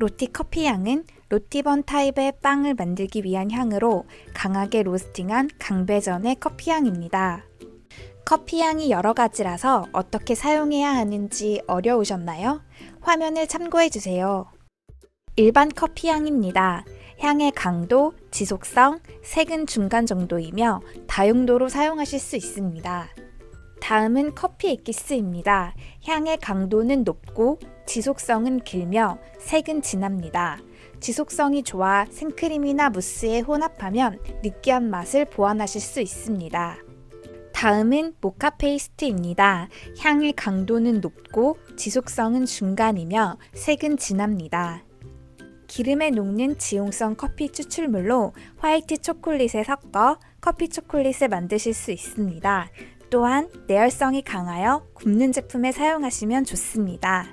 로티 커피 향은 로티번 타입의 빵을 만들기 위한 향으로 강하게 로스팅한 강배전의 커피 향입니다. 커피 향이 여러 가지라서 어떻게 사용해야 하는지 어려우셨나요? 화면을 참고해 주세요. 일반 커피 향입니다. 향의 강도, 지속성, 색은 중간 정도이며 다용도로 사용하실 수 있습니다. 다음은 커피 엑기스입니다. 향의 강도는 높고 지속성은 길며 색은 진합니다. 지속성이 좋아 생크림이나 무스에 혼합하면 느끼한 맛을 보완하실 수 있습니다. 다음은 모카 페이스트입니다. 향의 강도는 높고 지속성은 중간이며 색은 진합니다. 기름에 녹는 지용성 커피 추출물로 화이트 초콜릿에 섞어 커피 초콜릿을 만드실 수 있습니다. 또한 내열성이 강하여 굽는 제품에 사용하시면 좋습니다.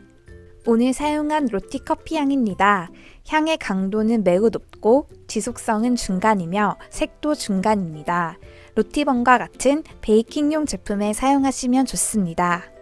오늘 사용한 로티 커피 향입니다. 향의 강도는 매우 높고 지속성은 중간이며 색도 중간입니다. 로티번과 같은 베이킹용 제품에 사용하시면 좋습니다.